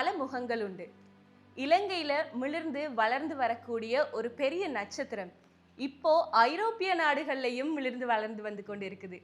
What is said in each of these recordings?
பல முகங்கள் உண்டு இலங்கையில மிளிர்ந்து வளர்ந்து வரக்கூடிய ஒரு பெரிய நட்சத்திரம். இப்போ ஐரோப்பிய நாடுகள்லையும் மிளிர்ந்து வளர்ந்து வந்து கொண்டிருக்குது.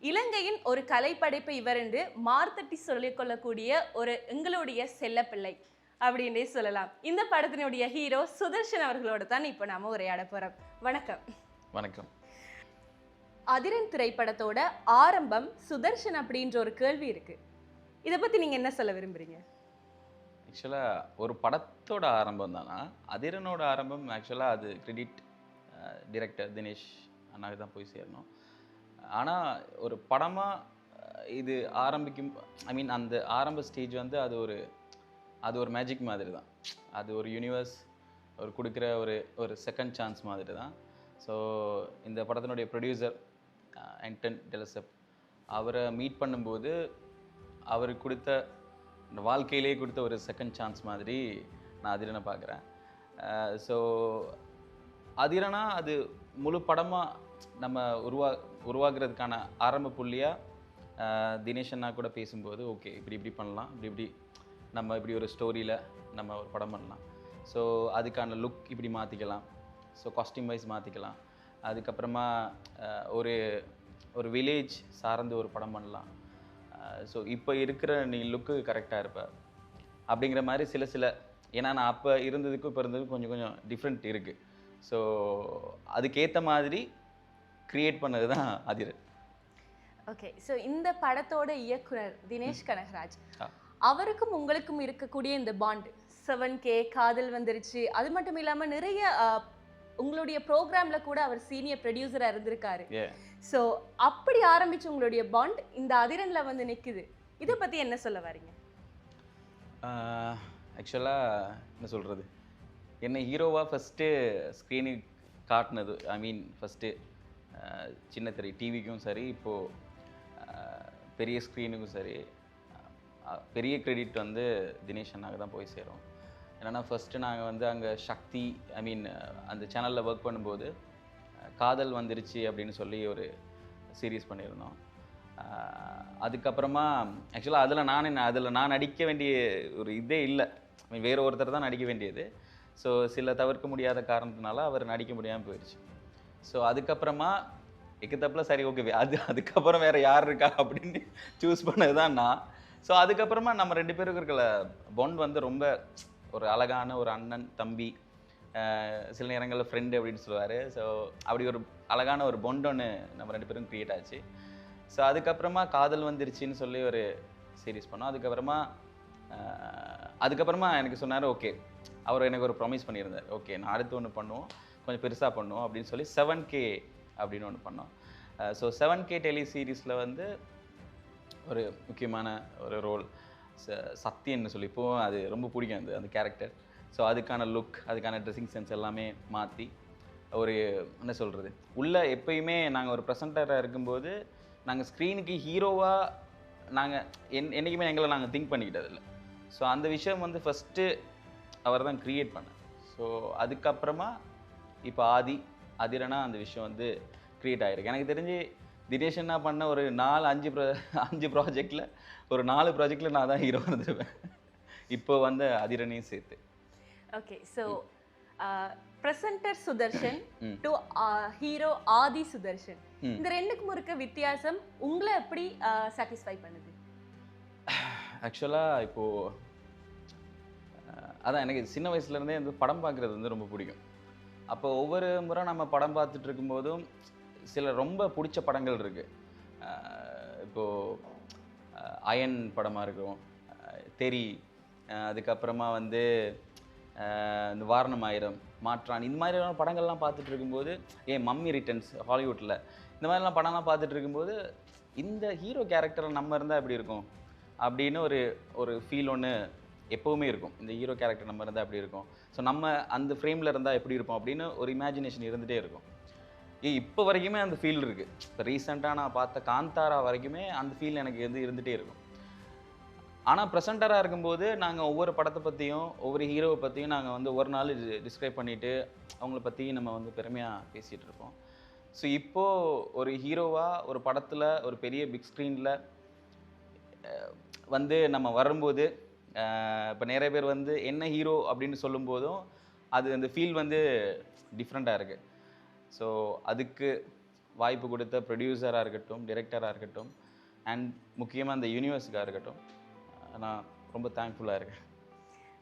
இலங்கையின் ஒரு கலைப்படைப்பு இவரென்று மார்த்தட்டி சொல்லிக் கொள்ளக்கூடிய ஒரு எங்களுடைய செல்லப்பிள்ளை அப்படின்னே சொல்லலாம். இந்த படத்தினுடைய ஹீரோ சுதர்ஷன் அவர்களோட தான் இப்போ நாம உரையாட போறோம். வணக்கம். வணக்கம். அதிரன் திரைப்படத்தோட ஆரம்பம் சுதர்ஷன் அப்படின்ற ஒரு கேள்வி இருக்கு. இதை பத்தி நீங்க என்ன சொல்ல விரும்புறீங்க? ஆக்சுவலாக ஒரு படத்தோட ஆரம்பம் தானா? அதிரனோட ஆரம்பம் ஆக்சுவலாக அது கிரெடிட் டிரெக்டர் தினேஷ் அண்ணாக்கு தான் போய் சேரணும். ஆனால் ஒரு படமாக இது ஆரம்பிக்கும் ஐ மீன் அந்த ஆரம்ப ஸ்டேஜ் வந்து அது ஒரு அது ஒரு மேஜிக் மாதிரி தான். அது ஒரு யூனிவர்ஸ் ஒரு கொடுக்குற ஒரு ஒரு செகண்ட் சான்ஸ் மாதிரி தான். ஸோ இந்த படத்தினுடைய ப்ரொடியூசர் ஆண்டன் டெலசப் அவரை மீட் பண்ணும்போது அவருக்கு கொடுத்த இந்த வாழ்க்கையிலேயே கொடுத்த ஒரு செகண்ட் சான்ஸ் மாதிரி நான் அதிரனை பார்க்குறேன். ஸோ அதிரனா அது முழு படமாக நம்ம உருவா உருவாக்குறதுக்கான ஆரம்ப புள்ளியாக தினேஷ் அண்ணா கூட பேசும்போது ஓகே இப்படி இப்படி பண்ணலாம். இப்படி இப்படி நம்ம இப்படி ஒரு ஸ்டோரியில் நம்ம ஒரு படம் பண்ணலாம். ஸோ அதுக்கான லுக் இப்படி மாற்றிக்கலாம் ஸோ காஸ்டியூம் வைஸ் மாற்றிக்கலாம் அதுக்கப்புறமா ஒரு ஒரு வில்லேஜ் சார்ந்து ஒரு படம் பண்ணலாம். ஸோ இப்போ இருக்கிற நீ லுக்கு கரெக்டாக இருப்ப. அப்படிங்கிற மாதிரி சில சில ஏன்னா நான் அப்போ இருந்ததுக்கும் இப்போ இருந்ததுக்கும் கொஞ்சம் கொஞ்சம் டிஃப்ரெண்ட் இருக்குது ஸோ அதுக்கேற்ற மாதிரி க்ரியேட் பண்ணது தான் அதிரன் ஓகே ஸோ இந்த படத்தோட இயக்குனர் தினேஷ் கனகராஜ். அவருக்கும் உங்களுக்கும் இருக்கக்கூடிய இந்த பாண்ட் செவன் கே காதல் வந்துருச்சு. அது மட்டும் இல்லாம நிறைய உங்களுடைய ப்ரோக்ராம்ல கூட அவர் சீனியர் ப்ரொடியூசரா இருந்திருக்காரு. ஸோ அப்படி ஆரம்பிச்ச உங்களுடைய பாண்ட் இந்த அதிரன்ல வந்து நிக்குது. இதை பத்தி என்ன சொல்ல வரீங்க? ஆக்சுவலாக என்ன சொல்கிறது என்னை ஹீரோவாக ஃபஸ்ட்டு ஸ்க்ரீனுக்கு காட்டினது ஐ மீன் ஃபஸ்ட்டு சின்ன திரை டிவிக்கும் சரி இப்போது பெரிய ஸ்க்ரீனுக்கும் சரி பெரிய கிரெடிட் வந்து தினேஷ் அண்ணாக்கு தான் போய் சேரும். என்னென்னா ஃபஸ்ட்டு நாங்கள் வந்து அங்கே சக்தி ஐ மீன் அந்த சேனலில் ஒர்க் பண்ணும்போது காதல் வந்துருச்சு அப்படின்னு சொல்லி ஒரு சீரீஸ் பண்ணியிருந்தோம். அதுக்கப்புறமா ஆக்சுவலாக அதில் நான் அதில் நான் நடிக்க வேண்டிய ஒரு இதே இல்லை. வேறு ஒருத்தர் தான் நடிக்க வேண்டியது. ஸோ சில தவிர்க்க முடியாத காரணத்தினால அவர் நடிக்க முடியாமல் போயிடுச்சு ஸோ அதுக்கப்புறமா எக்கத்தப்பில் சரி ஓகே அது அதுக்கப்புறம் வேறு யார் இருக்கா அப்படின்னு சூஸ் பண்ணது தான் நான். ஸோ அதுக்கப்புறமா நம்ம ரெண்டு பேருக்கு இருக்கிற பொண்ட் வந்து ரொம்ப ஒரு அழகான ஒரு அண்ணன் தம்பி சில நேரங்களில் ஃப்ரெண்டு அப்படின்னு சொல்லுவார். ஸோ அப்படி ஒரு அழகான ஒரு பொண்ட் ஒன்று நம்ம ரெண்டு பேரும் க்ரியேட் ஆச்சு. ஸோ அதுக்கப்புறமா காதல் வந்துருச்சுன்னு சொல்லி ஒரு சீரிஸ் பண்ணோம். அதுக்கப்புறமா அதுக்கப்புறமா எனக்கு சொன்னார் ஓகே அவர் எனக்கு ஒரு ப்ராமிஸ் பண்ணியிருந்தார். ஓகே நான் அடுத்து ஒன்று பண்ணுவோம். கொஞ்சம் பெருசாக பண்ணுவோம். அப்படின்னு சொல்லி செவன் கே அப்படின்னு ஒன்று பண்ணோம். ஸோ செவன் கே டெலி சீரீஸில் வந்து ஒரு முக்கியமான ஒரு ரோல் சத்தியன்னு சொல்லி இப்போவும் அது ரொம்ப பிடிக்கும் அந்த அந்த கேரக்டர் ஸோ அதுக்கான லுக் அதுக்கான ட்ரெஸ்ஸிங் சென்ஸ் எல்லாமே மாற்றி ஒரு என்ன சொல்கிறது உள்ளே எப்பயுமே நாங்கள் ஒரு ப்ரெசென்டராக இருக்கும்போது நாங்கள் ஸ்க்ரீனுக்கு ஹீரோவாக நாங்கள் என் என்றைக்குமே எங்களை நாங்கள் திங்க் பண்ணிக்கிட்டது இல்லை. ஸோ அந்த விஷயம் வந்து ஃபஸ்ட்டு அவர் தான் க்ரியேட் பண்ணேன் ஸோ அதுக்கப்புறமா இப்போ ஆதி அதிரனா அந்த விஷயம் வந்து க்ரியேட் ஆகிருக்கு எனக்கு தெரிஞ்சு தினேஷ் என்ன பண்ண ஒரு நாலு அஞ்சு ப்ரோ அஞ்சு ப்ராஜெக்டில் ஒரு நாலு ப்ராஜெக்டில் நான் தான் ஹீரோ வந்துருவேன். இப்போ வந்து அதிரனையும் சேர்த்து. Okay so presenter Sudharshan. To hero Aadhi Sudharshan. இந்த ரெண்டுக்கும் இருக்க வித்தியாசம் உங்களை எப்படி சாட்டிஸ்ஃபை பண்ணுது? ஆக்சுவலாக இப்போது அதான் எனக்கு சின்ன வயசுலேருந்தே வந்து படம் பார்க்குறது வந்து ரொம்ப பிடிக்கும். அப்போ ஒவ்வொரு முறை நம்ம படம் பார்த்துட்டு இருக்கும்போதும் சில ரொம்ப பிடிச்ச படங்கள் இருக்குது இப்போது அயன் படமாக இருக்கும் தெரி அதுக்கப்புறமா வந்து இந்த வாரணம் ஆயிரம் மாற்றான் இந்த மாதிரியான படங்கள்லாம் பார்த்துட்டு இருக்கும்போது ஏன் மம்மி ரிட்டர்ன்ஸ் ஹாலிவுட்டில் இந்த மாதிரிலாம் படம்லாம் பார்த்துட்டு இருக்கும்போது இந்த ஹீரோ கேரக்டரில் நம்ம இருந்தால் எப்படி இருக்கும்? அப்படின்னு ஒரு ஒரு ஃபீல் ஒன்று எப்போவுமே இருக்கும். இந்த ஹீரோ கேரக்டர் நம்ம இருந்தால் எப்படி இருக்கும்? ஸோ நம்ம அந்த ஃப்ரேமில் இருந்தால் எப்படி இருப்போம் அப்படின்னு ஒரு இமேஜினேஷன் இருந்துகிட்டே இருக்கும். ஏ இப்போ வரைக்குமே அந்த ஃபீல் இருக்குது இப்போ ரீசெண்டாக நான் பார்த்த காந்தாரா வரைக்குமே அந்த ஃபீல் எனக்கு வந்து இருந்துகிட்டே இருக்கும். ஆனால் ப்ரெசண்டராக இருக்கும்போது நாங்கள் ஒவ்வொரு படத்தை பற்றியும் ஒவ்வொரு ஹீரோவை பற்றியும் நாங்கள் வந்து ஒரு நாள் டிஸ்கிரைப் பண்ணிவிட்டு அவங்கள பற்றி நம்ம வந்து பெருமையாக பேசிகிட்டு இருப்போம். ஸோ இப்போது ஒரு ஹீரோவாக ஒரு படத்தில் ஒரு பெரிய பிக் ஸ்க்ரீனில் வந்து நம்ம வரும்போது இப்போ நிறைய பேர் வந்து என்ன ஹீரோ அப்படின்னு சொல்லும்போதும் அது அந்த ஃபீல் வந்து டிஃப்ரெண்ட்டாக இருக்குது ஸோ அதுக்கு வாய்ப்பு கொடுத்த ப்ரொடியூசராக இருக்கட்டும் டிரெக்டராக இருக்கட்டும் அண்ட் முக்கியமாக அந்த யூனிவர்ஸுக்காக இருக்கட்டும் நான் ரொம்ப தேங்க்ஃபுல்லாக இருக்கேன்.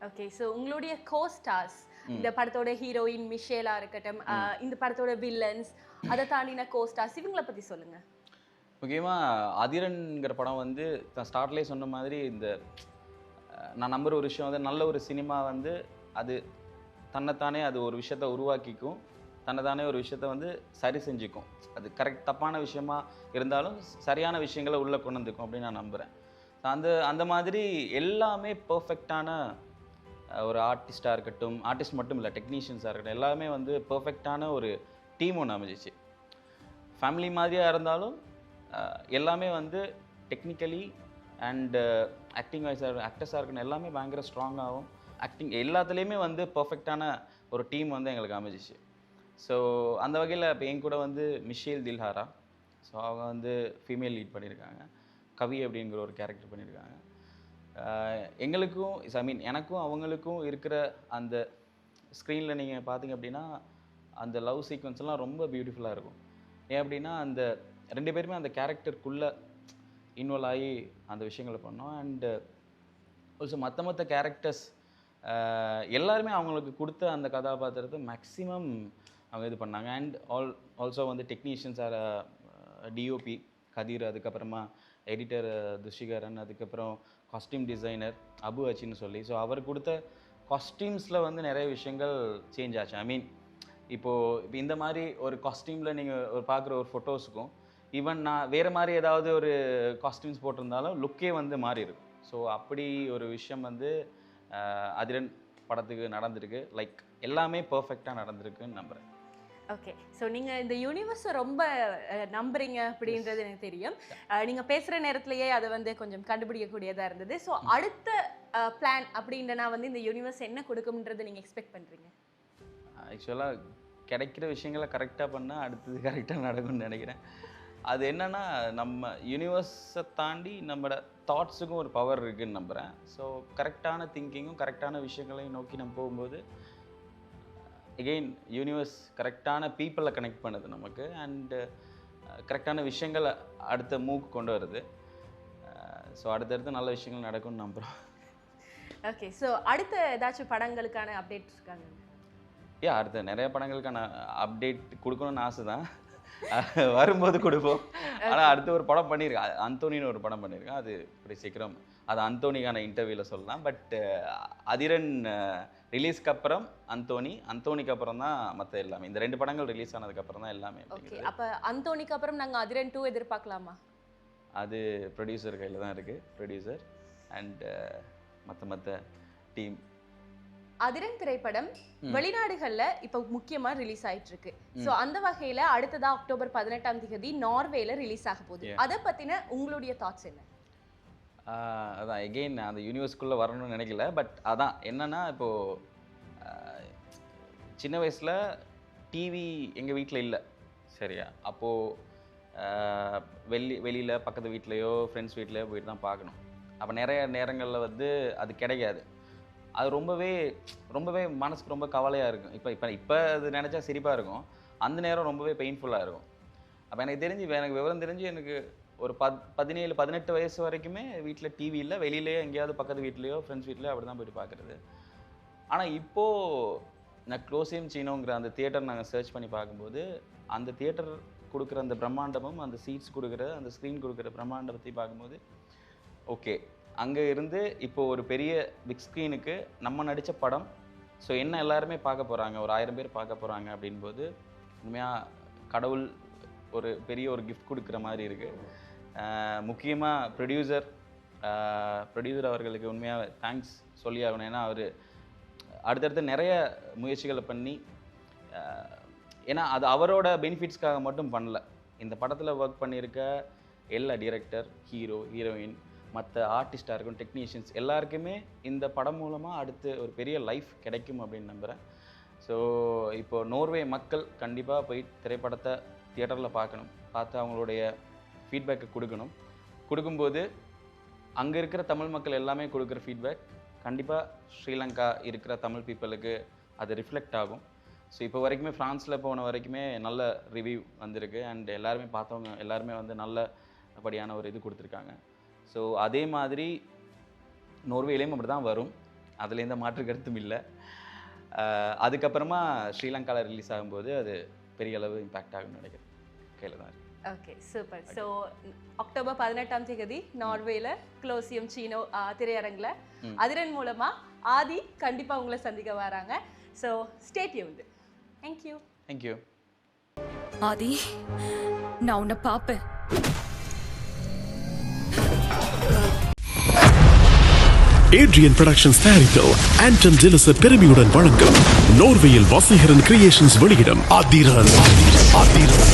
ஓகே ஸோ உங்களுடைய கோ ஸ்டார்ஸ் இந்த படத்தோட ஹீரோயின் மிஷேலா இருக்கட்டும் இந்த படத்தோட வில்லன்ஸ் அதை தாண்டின கோ ஸ்டார்ஸ் இவங்கள பத்தி சொல்லுங்க. முக்கியமாக அதிரன்கிற படம் வந்து நான் ஸ்டார்ட்லேயே சொன்ன மாதிரி இந்த நான் நம்புற ஒரு விஷயம் வந்து நல்ல ஒரு சினிமா வந்து அது தன்னைத்தானே அது ஒரு விஷயத்த உருவாக்கிக்கும். தன்னைத்தானே ஒரு விஷயத்த வந்து சரி செஞ்சுக்கும். அது கரெக்ட் தப்பான விஷயமா இருந்தாலும் சரியான விஷயங்களை உள்ளே கொண்டு வந்துக்கும் அப்படின்னு நான் நம்புகிறேன் அந்த அந்த மாதிரி எல்லாமே பர்ஃபெக்டான ஒரு ஆர்டிஸ்ட்டாக இருக்கட்டும் ஆர்டிஸ்ட் மட்டும் இல்லை டெக்னீஷியன்ஸாக இருக்கட்டும் எல்லாமே வந்து பர்ஃபெக்டான ஒரு டீம் ஒன்று அமைஞ்சிச்சு. ஃபேமிலி மாதிரியாக இருந்தாலும் எல்லாமே வந்து டெக்னிக்கலி அண்டு ஆக்டிங் வைஸாக ஆக்டர்ஸாக இருக்கணும் எல்லாமே பயங்கர ஸ்ட்ராங்காகவும் ஆக்டிங் எல்லாத்துலேயுமே வந்து பர்ஃபெக்டான ஒரு டீம் வந்து எங்களுக்கு அமைஞ்சிச்சு. ஸோ அந்த வகையில் இப்போ என் கூட வந்து மிஷேல் தில்ஹாரா ஸோ அவங்க வந்து ஃபீமேல் லீட் பண்ணியிருக்காங்க. கவி அப்படிங்கிற ஒரு கேரக்டர் பண்ணியிருக்காங்க. எங்களுக்கும் ஐ மீன் எனக்கும் அவங்களுக்கும் இருக்கிற அந்த ஸ்க்ரீனில் நீங்கள் பார்த்தீங்க அப்படின்னா அந்த லவ் சீக்வன்ஸ்லாம் ரொம்ப பியூட்டிஃபுல்லாக இருக்கும். ஏன் அப்படின்னா அந்த ரெண்டு பேருமே அந்த கேரக்டருக்குள்ளே இன்வால்வ் ஆகி அந்த விஷயங்களை பண்ணோம். அண்டு ஆல்சோ மற்ற மற்ற கேரக்டர்ஸ் எல்லாருமே அவங்களுக்கு கொடுத்த அந்த கதாபாத்திரத்தை மேக்ஸிமம் அவங்க இது பண்ணாங்க. அண்ட் ஆல் ஆல்சோ வந்து டெக்னீஷியன்ஸ் ஆர் டிஓபி கதிர் அதுக்கப்புறமா எடிட்டர் uh, துஷிகரன் அதுக்கப்புறம் காஸ்டியூம் டிசைனர் அபு அச்சின்னு சொல்லி. ஸோ அவர் கொடுத்த காஸ்டியூம்ஸில் வந்து நிறைய விஷயங்கள் சேஞ்ச் ஆச்சு. ஐ மீன் இப்போது இப்போ இந்த மாதிரி ஒரு காஸ்டியூமில் நீங்கள் ஒரு பார்க்குற ஒரு ஃபோட்டோஸுக்கும் ஈவன் நான் வேறு மாதிரி ஏதாவது ஒரு காஸ்டியூம்ஸ் போட்டிருந்தாலும் லுக்கே வந்து மாறி இருக்கும். ஸோ அப்படி ஒரு விஷயம் வந்து uh, அதிரன் படத்துக்கு நடந்திருக்கு. லைக் எல்லாமே பர்ஃபெக்டாக நடந்திருக்குன்னு நம்புகிறேன் ஓகே ஸோ நீங்கள் இந்த யூனிவர்ஸை ரொம்ப நம்புறீங்க அப்படின்றது எனக்கு தெரியும். அஹ், நீங்க பேசுற நேரத்திலேயே அதை வந்து கொஞ்சம் கண்டுபிடிக்கக்கூடியதா இருந்தது. ஸோ அடுத்த பிளான் அப்படின்றனா வந்து இந்த யூனிவர்ஸ் என்ன கொடுக்கும்ன்றது நீங்க எக்ஸ்பெக்ட் பண்றீங்க? ஆக்சுவலாக கிடைக்கிற விஷயங்களை கரெக்டாக பண்ணால் அடுத்தது கரெக்டாக நடக்கும்னு நினைக்கிறேன். அது என்னன்னா நம்ம யூனிவர்ஸை தாண்டி நம்மளோட தாட்ஸுக்கும் ஒரு பவர் இருக்குன்னு நம்புகிறேன் ஸோ கரெக்டான திங்கிங்கும் கரெக்டான விஷயங்களையும் நோக்கி நம்ம போகும்போது எகெயின் யூனிவர்ஸ் கரெக்டான பீப்புளை கனெக்ட் பண்ணுது நமக்கு. அண்டு கரெக்டான விஷயங்களை அடுத்த மூக்கு கொண்டு வருது. ஸோ அடுத்தடுத்து நல்ல விஷயங்கள் நடக்கும்னு நம்புகிறோம் ஓகே ஸோ அடுத்த ஏதாச்சும் படங்களுக்கான அப்டேட் இருக்காங்க? ஏ அடுத்த நிறைய படங்களுக்கான அப்டேட் கொடுக்கணும்னு ஆசை தான் வரும்போது கொடுப்போம். ஆனால் அடுத்து ஒரு படம் பண்ணியிருக்கேன் அந்தோனின்னு ஒரு படம் பண்ணியிருக்கேன் அது இப்படி சீக்கிரம். அது அந்தோனிக்கான இன்டர்வியூவில் சொல்லலாம். பட் அதிரன் ரிலீஸ்க்கு அப்புறம் அந்தோனி அந்தோனிக்கு அப்புறம் தான் மற்ற எல்லாமே. இந்த ரெண்டு படங்கள் ரிலீஸ் ஆனதுக்கப்புறம் தான் எல்லாமே ஓகே. அப்ப அந்தோனிக்கு அப்புறம் நாங்க அதிரன் டூ எதிர்பார்க்கலாமா? அது ப்ரொடியூசர் கையில் தான் இருக்குது ப்ரொடியூசர் அண்ட் மற்ற மற்ற டீம் அதிரன் திரைப்படம். வெளிநாடுகள்ல இப்ப முக்கியமா ரிலீஸ் ஆயிட்டு இருக்கு சோ அந்த வகையில அடுத்ததா அக்டோபர் பதினெட்டாம் தேதி நார்வேல ரிலீஸ் ஆக போகுது. அத பத்தின உங்களுடைய தாட்ஸ் என்ன? அதான் எகெயின் அந்த யூனிவர்ஸ்குள்ளே வரணும்னு நினைக்கல. பட் அதான் என்னென்னா இப்போது சின்ன வயசில் டிவி எங்கள் வீட்டில் இல்லை. சரியா? அப்போது வெளி வெளியில் பக்கத்து வீட்லேயோ ஃப்ரெண்ட்ஸ் வீட்லேயோ போயிட்டு தான் பார்க்கணும். அப்போ நிறைய நேரங்களில் வந்து அது கிடைக்காது. அது ரொம்பவே ரொம்பவே மனசுக்கு ரொம்ப கவலையாக இருக்கும். இப்போ இப்போ இப்போ அது நினச்சா சிரிப்பாக இருக்கும். அந்த நேரம் ரொம்பவே பெயின்ஃபுல்லாக இருக்கும். அப்போ எனக்கு தெரிஞ்சு எனக்கு விவரம் தெரிஞ்சு எனக்கு ஒரு பத் பதினேழு பதினெட்டு வயசு வரைக்குமே வீட்டில் டிவி இல்லை. வெளியிலேயே எங்கேயாவது பக்கத்து வீட்லேயோ ஃப்ரெண்ட்ஸ் வீட்லேயோ அப்படி தான் போயிட்டு பார்க்குறது ஆனால் இப்போது நான் க்ளோசியம் சீனோங்கிற அந்த தியேட்டர் நாங்கள் சர்ச் பண்ணி பார்க்கும்போது அந்த தியேட்டர் கொடுக்குற அந்த பிரம்மாண்டமும் அந்த சீட்ஸ் கொடுக்குற அந்த ஸ்க்ரீன் கொடுக்குற பிரம்மாண்டத்தை பார்க்கும்போது ஓகே அங்கே இருந்து இப்போ ஒரு பெரிய பிக் ஸ்க்ரீனுக்கு நம்ம நடித்த படம் ஸோ என்ன எல்லாருமே பார்க்க போகிறாங்க ஒரு ஆயிரம் பேர் பார்க்க போகிறாங்க அப்படின்போது உண்மையாக கடவுள் ஒரு பெரிய ஒரு கிஃப்ட் கொடுக்குற மாதிரி இருக்குது முக்கியமாக ப்ரொடியூசர் ப்ரொடியூசர் அவர்களுக்கு உண்மையாக தேங்க்ஸ் சொல்லி ஆகணும். ஏன்னா அவர் அடுத்தடுத்து நிறைய முயற்சிகளை பண்ணி ஏன்னா அது அவரோட பெனிஃபிட்ஸ்க்காக மட்டும் பண்ணல. இந்த படத்தில் ஒர்க் பண்ணியிருக்க எல்லா டிரெக்டர் ஹீரோ ஹீரோயின் மற்ற ஆர்டிஸ்டாக இருக்கும் டெக்னீஷியன்ஸ் எல்லாருக்குமே இந்த படம் மூலமாக அடுத்து ஒரு பெரிய லைஃப் கிடைக்கும் அப்படின்னு நம்புகிறேன் ஸோ இப்போது நோர்வே மக்கள் கண்டிப்பாக போய் திரைப்படத்தை தியேட்டரில் பார்க்கணும். பார்த்து அவங்களுடைய ஃபீட்பேக்கை கொடுக்கணும். கொடுக்கும்போது அங்கே இருக்கிற தமிழ் மக்கள் எல்லாமே கொடுக்குற ஃபீட்பேக் கண்டிப்பாக ஸ்ரீலங்கா இருக்கிற தமிழ் பீப்புளுக்கு அது ரிஃப்ளெக்ட் ஆகும். ஸோ இப்போ வரைக்குமே ஃப்ரான்ஸில் போன வரைக்குமே நல்ல ரிவ்யூ வந்திருக்கு. அண்ட் எல்லாருமே பார்த்தவங்க எல்லாருமே வந்து நல்லபடியான ஒரு இது கொடுத்துருக்காங்க. ஸோ அதே மாதிரி நோர்வேலையும் அப்படி தான் வரும். அதில் எந்த மாற்று கருத்தும் இல்லை. அதுக்கப்புறமா ஸ்ரீலங்காவில் ரிலீஸ் ஆகும்போது அது பெரிய அளவு இம்பேக்ட் ஆகும்னு நினைக்கிறேன். கையில் தான் இருக்குது ஓகே சூப்பர் ஸோ அக்டோபர் பதினெட்டாம் தேதி நார்வேல க்ளோசியம் சீனோ திரையரங்குல. அதிரன் மூலமா ஆதி கண்டிப்பா உங்களை சந்திக்க வராங்க. ஸோ ஸ்டேட்யூ வந்து தேங்க்யூ தேங்க்யூ ஆதி நான் உன்னை பாப்பேன் ஏட்ரியன் புரொடக்ஷன்ஸ் தயாரிப்பில் ஆண்டன் ஜெலிசர் பெருமையுடன் வழங்கும் நோர்வேயில் வசீகரன் கிரியேஷன்ஸ் வெளியிடும். அதிரன் அதிரன்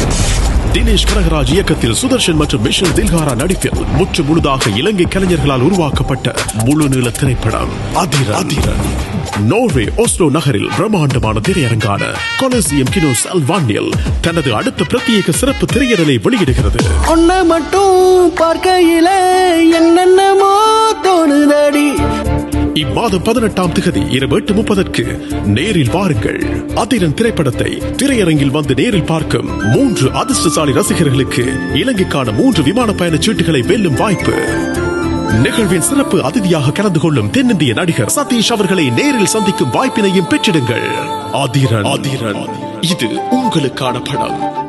தினேஷ் கனகராஜ் இயக்கத்தில் சுதர்ஷன் மற்றும் மிஷன் தில்காரா நடிப்பில் முற்று முழுதாக இலங்கை கலைஞர்களால் உருவாக்கப்பட்ட முழு நீள திரைப்படம் அதிரன். அதிரன். நோர்வே ஓஸ்லோ நகரில் பிரம்மாண்டமான திரையரங்கான கொலசியம் கினோ சல்வானில் தனது அடுத்த பிரத்யேக சிறப்பு திரையிடலை வெளியிடுகிறது. உன்னை மட்டும் பார்க்கையில என்னென்னமோ தோணுதடி. இம்மாதம் பதினெட்டாம் திகதி இரவு எட்டு முப்பதற்கு நேரில் பாருங்கள் அதிரன் திரைப்படத்தை திரையரங்கில் வந்து நேரில் பார்க்கும் மூன்று அதிர்ஷ்டசாலி ரசிகர்களுக்கு இலங்கைக்கான மூன்று விமான பயண சீட்டுகளை வெல்லும் வாய்ப்பு. நிகழ்வின் சிறப்பு அதிதியாக கலந்து கொள்ளும் தென்னிந்திய நடிகர் சதீஷ் அவர்களை நேரில் சந்திக்கும் வாய்ப்பினையும் பெற்றிடுங்கள். அதிரன் அதிரன் இது உங்களுக்கான படம்.